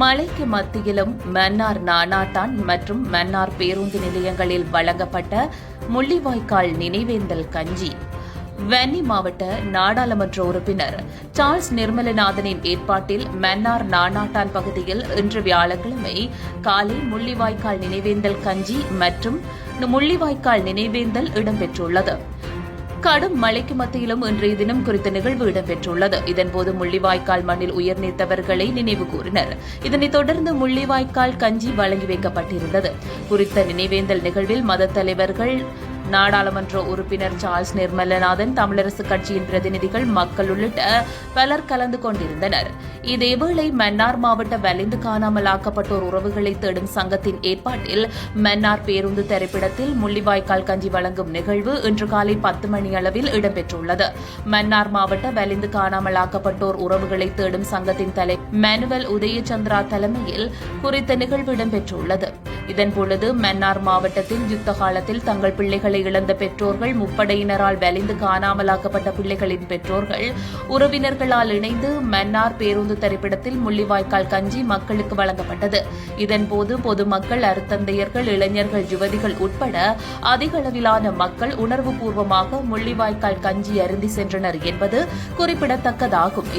மலைக்கு மத்தியிலும் மன்னார் நானாட்டான் மற்றும் மன்னார் பேருந்து நிலையங்களில் வழங்கப்பட்ட முள்ளிவாய்க்கால் நினைவேந்தல் கஞ்சி. வன்னி மாவட்ட நாடாளுமன்ற உறுப்பினர் சார்ல்ஸ் நிர்மலநாதனின் ஏற்பாட்டில் மன்னார் நானாட்டான் பகுதியில் இன்று வியாழக்கிழமை காலை முள்ளிவாய்க்கால் நினைவேந்தல் கஞ்சி மற்றும் முள்ளிவாய்க்கால் நினைவேந்தல் இடம்பெற்றுள்ளது. கடும் மழைக்கு மத்தியிலும் இன்றைய தினம் குறித்த நிகழ்வு இடம்பெற்றுள்ளது. இதன்போது முள்ளிவாய்க்கால் மண்ணில் உயிர் நீத்தவர்களை நினைவு கூறினர். இதனைத் தொடர்ந்து முள்ளிவாய்க்கால் கஞ்சி வழங்கி வைக்கப்பட்டிருந்தது. குறித்த நினைவேந்தல் நிகழ்வில் மதத் தலைவர்கள் நாடாளுமன்ற உறுப்பினர் சார்ல்ஸ் நிர்மலநாதன் தமிழரசு கட்சியின் பிரதிநிதிகள் மக்கள் உள்ளிட்ட பலர் கலந்து கொண்டிருந்தனர். இதேவேளை மன்னார் மாவட்ட வலிந்து காணாமலாக்கப்பட்டோர் உறவுகளை தேடும் சங்கத்தின் ஏற்பாட்டில் மன்னார் பேருந்து திரைப்படத்தில் முள்ளிவாய்க்கால் கஞ்சி வழங்கும் நிகழ்வு இன்று காலை பத்து மணி அளவில் இடம்பெற்றுள்ளது. மன்னார் மாவட்ட வலிந்து காணாமலாக்கப்பட்டோர் உறவுகளை தேடும் சங்கத்தின் தலை மேனுவல் உதயச்சந்திரா தலைமையில் குறித்த நிகழ்வு இடம்பெற்றுள்ளது. இதன்பொழுது மன்னார் மாவட்டத்தில் யுத்த காலத்தில் தங்கள் பிள்ளைகளை இழந்த பெற்றோர்கள் முப்படையினரால் வலிந்து காணாமலாக்கப்பட்ட பிள்ளைகளின் பெற்றோர்கள் உறவினர்களால் இணைந்து மன்னார் பேருந்து திரைப்படத்தில் முள்ளிவாய்க்கால் கஞ்சி மக்களுக்கு வழங்கப்பட்டது. இதன்போது பொதுமக்கள் அருத்தந்தையர்கள் இளைஞர்கள் யுவதிகள் உட்பட அதிக அளவிலான மக்கள் உணர்வுபூர்வமாக முள்ளிவாய்க்கால் கஞ்சி அருந்தி சென்றனர் என்பது குறிப்பிடத்தக்கதாகும்.